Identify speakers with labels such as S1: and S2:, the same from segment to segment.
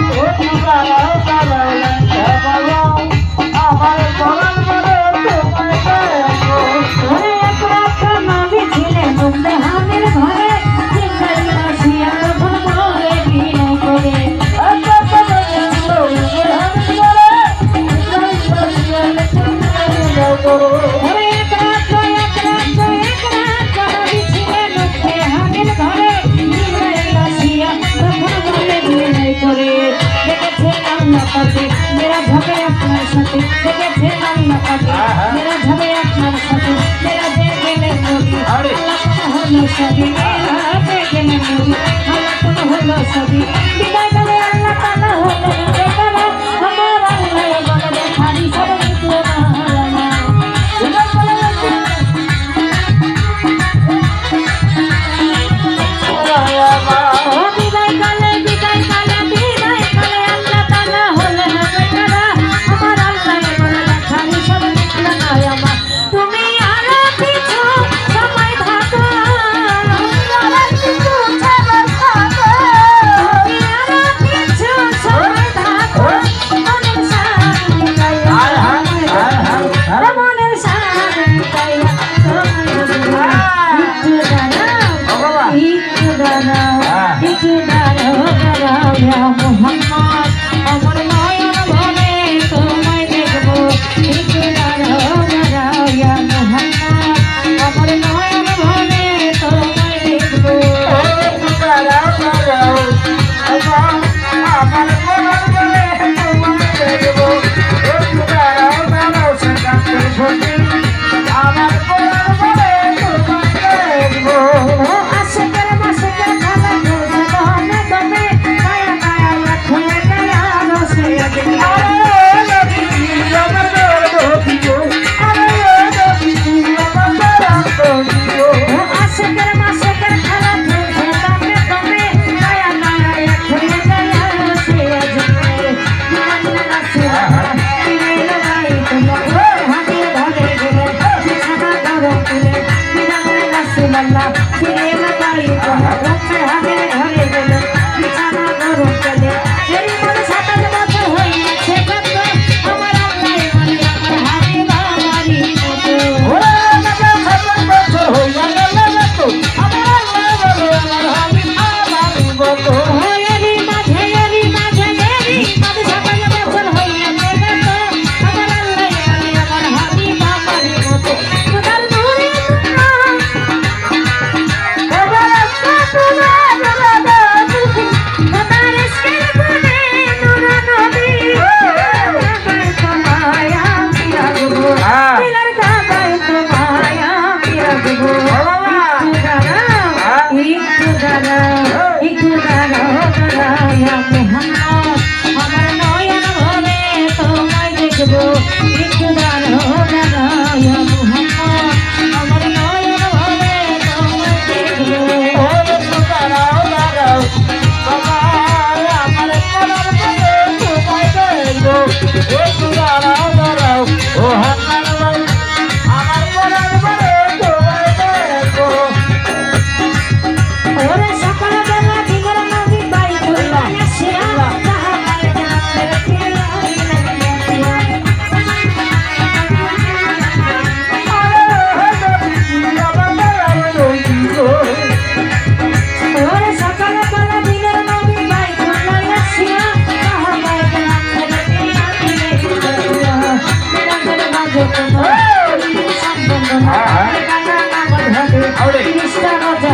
S1: Oh,
S2: ना पाते मेरा झगड़े अपना साथे जगह से नाम ना पाते मेरा झगड़े अपना साथे मेरा देखे ने मोरी अल्लाह तुम हो ना सभी मेरा देखे ने मोरी अल्लाह तुम हो ना सभी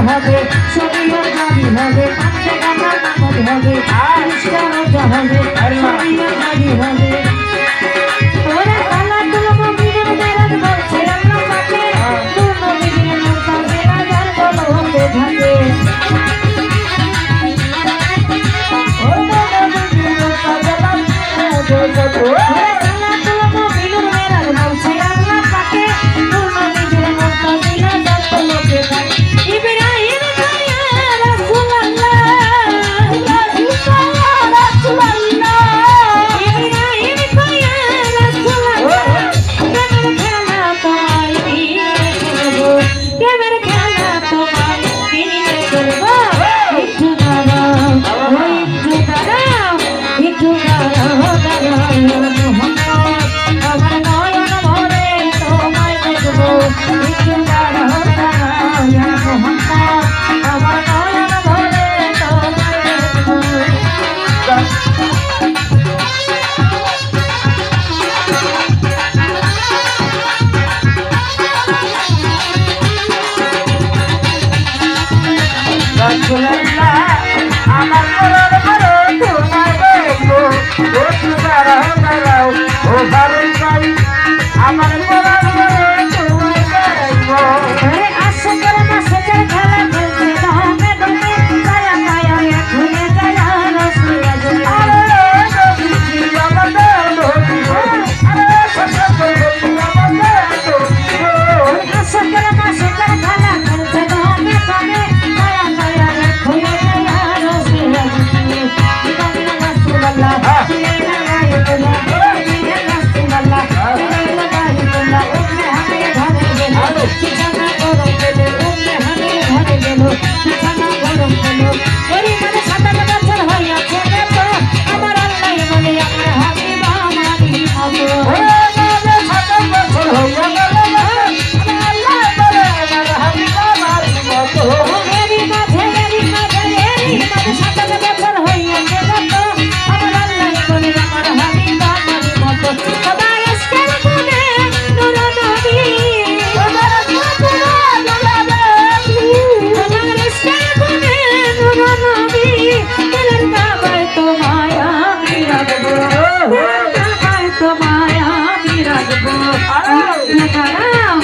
S2: হবে শরীরও জারি হবে হবে আর রিক্সারও হবে। শরীরও জারি হবে Thank you. માયા વિરાજબો નકરા